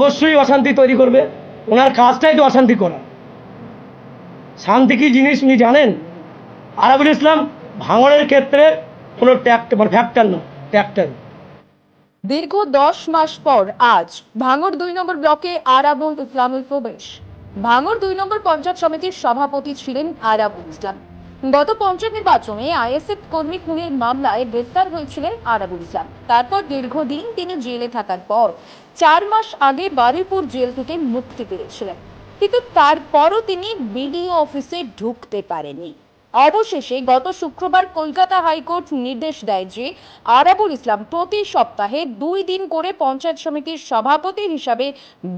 অবশ্যই অশান্তি তৈরি করবে। ওনার কাজটাই তো অশান্তি করা। শান্তি কি জিনিস উনি জানেন? আরাবুল ইসলাম ভাঙড়ের ক্ষেত্রে কোনো ট্যাক্ট মানে ফ্যাক্টর না ট্যাক্টর। দীর্ঘ দশ মাস পর আজ ভাঙড় দুই নম্বর ব্লকে আরাবুল ইসলামের প্রবেশ। ভাঙড় দুই নম্বর পঞ্চায়েত সমিতির সভাপতি ছিলেন আরাবুল ইসলাম। গত পঞ্চায়েত নির্বাচনে আইএসএফ কর্মী খুনের মামলায় গ্রেফতার হয়েছিলেন আরাবুল ইসলাম। তারপর দীর্ঘদিন তিনি জেলে থাকার পর চার মাস আগে বারুইপুর জেল থেকে মুক্তি পেয়েছিলেন। কিন্তু তারপরও তিনি বিডিও অফিসে ঢুকতে পারেনি অবশেষে গত শুক্রবার কলকাতা হাইকোর্ট নির্দেশ দেয় যে আরাবুল ইসলাম প্রতি সপ্তাহে দুই দিন করে পঞ্চায়েত সমিতির সভাপতি হিসাবে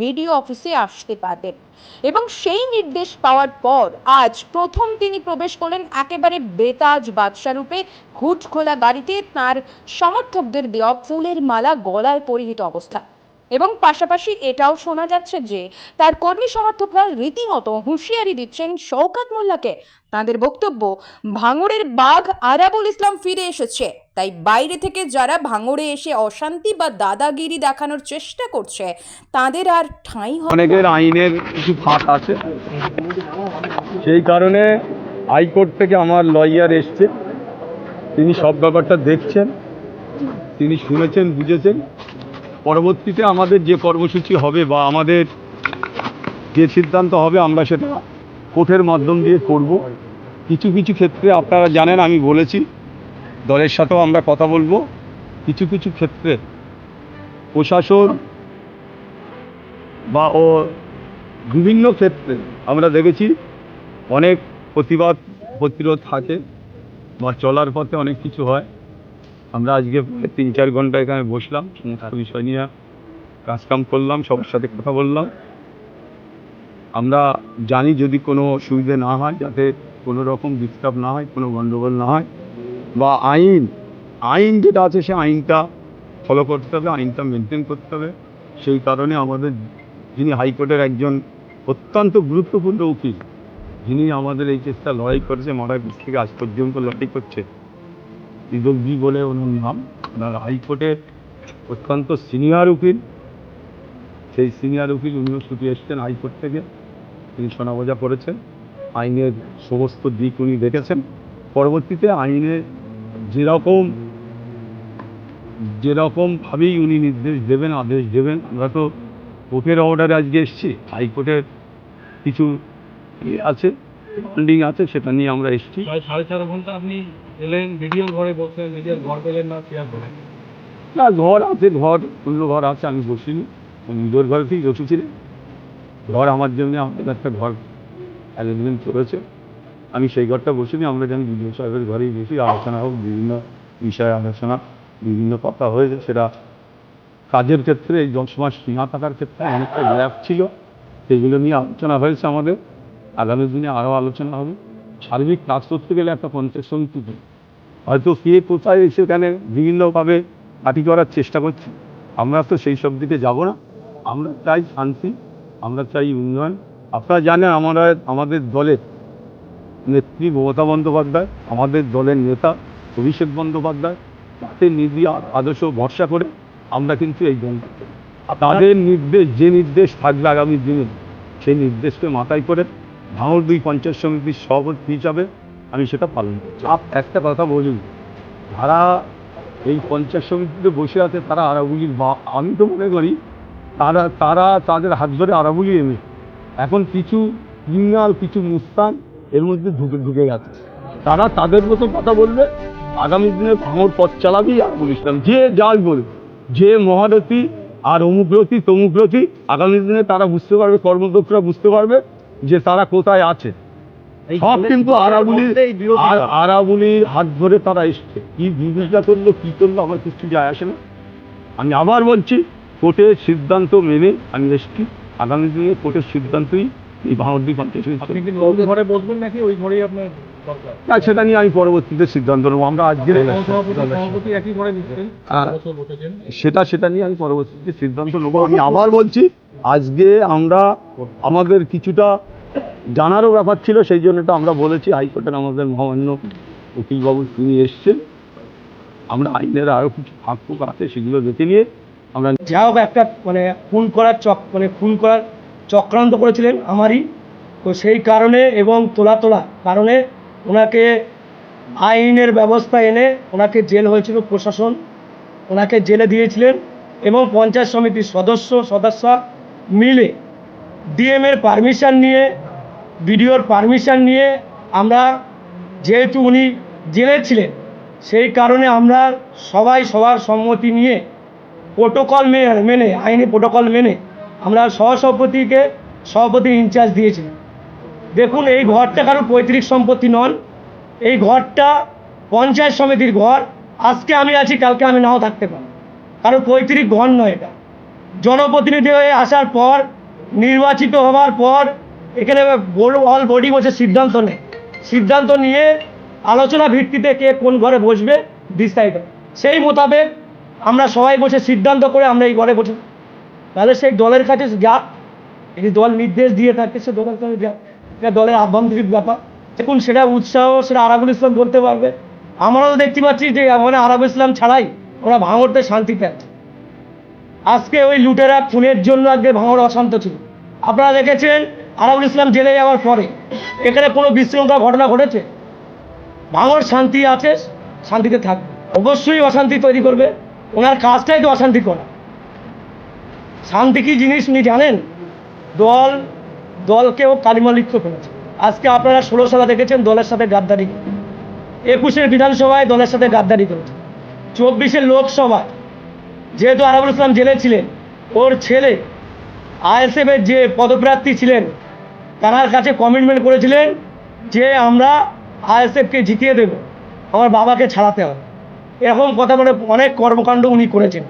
বিডিও অফিসে আসতে পারবেন। এবং সেই নির্দেশ পাওয়ার পর আজ প্রথম তিনি প্রবেশ করলেন একেবারে বেতাজ বাদশা রূপে হুট খোলা গাড়িতে। তার সমর্থকদের দেওয়া ফুলের মালা গলায় পরিহিত অবস্থা। এবং পাশাপাশি এটাও শোনা যাচ্ছে যে তার কর্মী সমর্থকরা রীতিমতো হুঁশিয়ারি দিচ্ছেন শওকাত মোল্লাকে। তাদের বক্তব্য, ভাঙড়ের বাঘ আরাবুল ইসলাম ফিরে এসেছে। তাই বাইরে থেকে যারা ভাঙড়ে এসে অশান্তি বা দাদাগিরি দেখানোর চেষ্টা করছে, তাদের আর ঠাঁই অনেকের আইনের কিছু ফাঁক আছে। সেই কারণে হাইকোর্ট থেকে আমার লয়ার এসছে। তিনি সব ব্যাপারটা দেখছেন। তিনি শুনেছেন, বুঝেছেন। পরবর্তীতে আমাদের যে কর্মসূচি হবে বা আমাদের যে সিদ্ধান্ত হবে, আমরা সেটা কোর্টের মাধ্যম দিয়ে করব। কিছু কিছু ক্ষেত্রে আপনারা জানেন, আমি বলেছি, দলের সাথেও আমরা কথা বলব। কিছু কিছু ক্ষেত্রে প্রশাসন বা ও বিভিন্ন ক্ষেত্রে আমরা দেখেছি অনেক প্রতিবাদ, প্রতিরোধ থাকে বা চলার পথে অনেক কিছু হয়। আমরা আজকে প্রায় তিন চার ঘণ্টা এখানে বসলাম সমস্ত বিষয় নিয়ে কাজকাম করলাম সবার সাথে কথা বললাম। আমরা জানি যদি কোনো অসুবিধে না হয় যাতে কোনো রকম ডিস্টার্ব না হয় কোনো গণ্ডগোল না হয় বা আইন আইন যেটা আছে সে আইনটা ফলো করতে হবে আইনটা মেনটেন করতে হবে। সেই কারণে আমাদের যিনি হাইকোর্টের একজন অত্যন্ত গুরুত্বপূর্ণ উকিল যিনি আমাদের এই কেসটা লড়াই করেছে মারা থেকে আজ পর্যন্ত লড়াই করছে দিদকজি বলে ওনার নাম। ওনার হাইকোর্টের অত্যন্ত সিনিয়র উকিল। সেই সিনিয়র উকিল উনিও ছুটি এসছেন হাইকোর্ট থেকে। তিনি শোনাবোঝা করেছেন আইনের সমস্ত দিক উনি দেখেছেন। পরবর্তীতে আইনে যেরকম যেরকমভাবেই উনি নির্দেশ দেবেন, আদেশ দেবেন, আমরা তো কোর্টের অর্ডারে আজকে এসেছি। হাইকোর্টের কিছু ইয়ে আছে। ফান্ডিং আছে সেটা নিয়ে আমরা এসেছি। প্রায় সাড়ে চার ঘণ্টা আপনি এলেন ভিডিও ঘরে বসলেন নিজের ঘর পেলেন না শেয়ার করেন না ঘর আছে ঘর অন্য ঘর আছে আমি বসিনি। নিজের ঘরেতেই বসেছিলাম ঘর আমার জন্য আমাদের একটা ঘর অ্যারেঞ্জমেন্ট করেছে। আমি সেই ঘরটা বসিনি আমরা জানি বিডিও সাহেবের ঘরেই বসি। আলোচনা হোক বিভিন্ন বিষয়ে আলোচনা বিভিন্ন কথা হয়েছে সেটা কাজের ক্ষেত্রে এই দশ মাস থাকার ক্ষেত্রে অনেকটা গ্যাপ ছিল। সেগুলো নিয়ে আলোচনা হয়েছে আমাদের। আগামী দিনে আরও আলোচনা হবে সার্বিক কাজ করতে গেলে একটা পঞ্চায়েত সমিতি। হয়তো কে কোথায় সেখানে বিভিন্নভাবে পার্টি করার চেষ্টা করছে আমরা তো সেই সব দিকে যাব না আমরা চাই শান্তি, আমরা চাই উন্নয়ন আপনারা জানেন আমরা আমাদের দলের নেত্রী মমতা বন্দ্যোপাধ্যায়, আমাদের দলের নেতা অভিষেক বন্দ্যোপাধ্যায়, তাদের নীতি আদর্শ ভরসা করে আমরা কিন্তু এই করি। তাদের নির্দেশ, যে নির্দেশ থাকবে আগামী দিনে, সেই নির্দেশকে মাথায় করে ভাঙড় দুই পঞ্চায়েত সমিতির সভাপতি হিসাবে আমি সেটা পালন করছি। আপ একটা কথা বলুন, যারা এই পঞ্চায়েত সমিতিতে বসে আছে তারা আরাবুলির বা আমি তো মনে করি তারা তারা তাদের হাত ধরে আরাবুলি এনে, এখন কিছু ক্রিমিনাল কিছু মুস্তান এর মধ্যে ঢুকে ঢুকে গেছে। তারা তাদের মতো কথা বলবে, আগামী দিনে ভাঙর পথ চালাবেই আর ইসলাম যে যাই বলবে যে মহারথী আর অমুকরথী তমুকরথী আগামী দিনে তারা বুঝতে পারবে, কর্মদক্ষরা বুঝতে পারবে যে তারা কোথায় আছে। সব কিন্তু আরাবুলির আর- আরাবুলির হাত ধরে তারা এসছে। কি বিরোধিতা করল কি করল আমার কিছু যায় আসে না। আমি আবার বলছি কোর্টের সিদ্ধান্ত মেনে আমি এসছি। আগামী দিনে কোর্টের সিদ্ধান্তই এই ওই ঘরে বসবেন নাকি? ওই ঘরেই আপনার না সেটা নিয়ে আমি পরবর্তীতে সিদ্ধান্ত নেব। আমরা আজকে সেটা সেটা নিয়ে আমি পরবর্তীতে সিদ্ধান্ত নেব। আমি আবার বলছি আজকে আমরা আমাদের কিছুটা জানারও ব্যাপার ছিল, সেই জন্য তো আমরা বলেছি, হাইকোর্টের আমাদের মহামান্য উকিলবাবু তিনি এসছেন। আমরা আইনের আরও কিছু ফাঁক ফুক আছে, সেগুলো দেখে নিয়ে আমরা যা হোক একটা মানে খুন করার চক মানে খুন করার চক্রান্ত করেছিলেন আমারই। তো সেই কারণে এবং তোলা তোলা কারণে ওনাকে আইনের ব্যবস্থা এনে ওনাকে জেল হয়েছিল প্রশাসন, ওনাকে জেলে দিয়েছিলেন এবং পঞ্চায়েত সমিতির সদস্য সদস্য মিলে ডিএমের পারমিশন নিয়ে বিডিওর পারমিশন নিয়ে আমরা যেহেতু উনি জেলে ছিলেন, সেই কারণে আমরা সবাই সবার সম্মতি নিয়ে প্রোটোকল মেনে, আইনি প্রোটোকল মেনে আমরা সহসভাপতিকে সভাপতি ইনচার্জ দিয়েছি। দেখুন, এই ঘরটা কারও পৈতৃক সম্পত্তি নন। এই ঘরটা পঞ্চায়েত সমিতির ঘর। আজকে আমি আছি, কালকে আমি নাও থাকতে পারি কারণ পৈতৃক ঘর নয় এটা। জনপ্রতিনিধি হয়ে আসার পর, নির্বাচিত হওয়ার পর এখানে অল বডি বসে সিদ্ধান্ত নেয়। সিদ্ধান্ত নিয়ে আলোচনা ভিত্তিতে কে কোন ঘরে বসবে ডিসাইড সেই মোতাবেক আমরা সবাই বসে সিদ্ধান্ত করে আমরা এই ঘরে বসে তাহলে সেই দলের কাছে যাক যদি দল নির্দেশ দিয়ে থাকে, সে দলের কাছে যাক এটা দলের আভ্যন্তরিক ব্যাপার। দেখুন, সেটা উৎসাহ, সেটা আরাবুল ইসলাম বলতে পারবে। আমরাও দেখতে পাচ্ছি যে মানে আরাবুল ইসলাম ছাড়াই ওরা ভাঙড়তে শান্তি পায়। আজকে ওই লুটেরা খুনের জন্য আজকে ভাঙড় অশান্ত ছিল। আপনারা দেখেছেন আরাবুল ইসলাম জেলে যাওয়ার পরে এখানে কোনো বিশৃঙ্খলা ঘটনা ঘটেছে? ভাঙড় শান্তি আছে, শান্তিতে থাকবে। অবশ্যই অশান্তি তৈরি করবে। ওনার কাজটাই তো অশান্তি করা। শান্তি কি জিনিস উনি জানেন? দল, দলকেও কালিমালিপ্ত করেছে। আজকে আপনারা ষোলো সালে দেখেছেন দলের সাথে গাদ্দারি। একুশের বিধানসভায় দলের সাথে গাদ্দারি করেছে। চব্বিশের লোকসভায় যেহেতু আরাবুল ইসলাম জেলে ছিলেন, ওর ছেলে আইএসএফের যে পদপ্রার্থী ছিলেন তার কাছে কমিটমেন্ট করেছিলেন যে আমরা আইএসএফকে জিতিয়ে দেব, আমার বাবাকে ছাড়াতে হবে। এরকম কথা বলে অনেক কর্মকাণ্ড উনি করেছেন।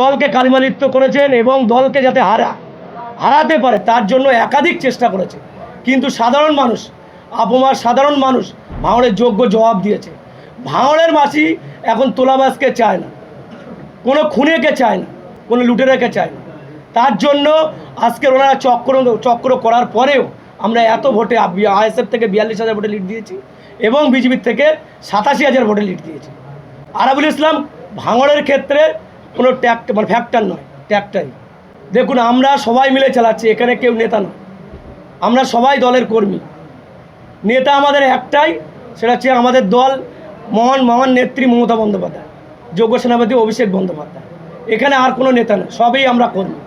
দলকে কালিমালিপ্ত করেছেন এবং দলকে যাতে হারা, হারাতে পারে তার জন্য একাধিক চেষ্টা করেছে। কিন্তু সাধারণ মানুষ আপমার সাধারণ মানুষ ভাঙড়ের যোগ্য জবাব দিয়েছে। ভাঙড়ের মাসি এখন তোলাবাসকে চায় না, কোনো খুনেকে চায় না, কোনো লুটেরাকে চায় না। তার জন্য আজকের ওনারা চক্র চক্র করার পরেও আমরা এত ভোটে আইএসএফ থেকে বিয়াল্লিশ হাজার ভোটে লিড দিয়েছি এবং বিজেপির থেকে সাতাশি হাজার ভোটে লিড দিয়েছি। আরাবুল ইসলাম ভাঙড়ের ক্ষেত্রে কোনো ট্যাক মানে ফ্যাক্টর নয় ট্যাক্টারই দেখুন, আমরা সবাই মিলে চালাচ্ছি, এখানে কেউ নেতা নয়। আমরা সবাই দলের কর্মী। নেতা আমাদের একটাই, সেটা হচ্ছে আমাদের দল মহান মহান নেত্রী মমতা বন্দ্যোপাধ্যায়, যোগ্য সেনাপতি অভিষেক বন্দ্যোপাধ্যায়। এখানে আর কোনো নেতা নেই সবই আমরা কর্মী।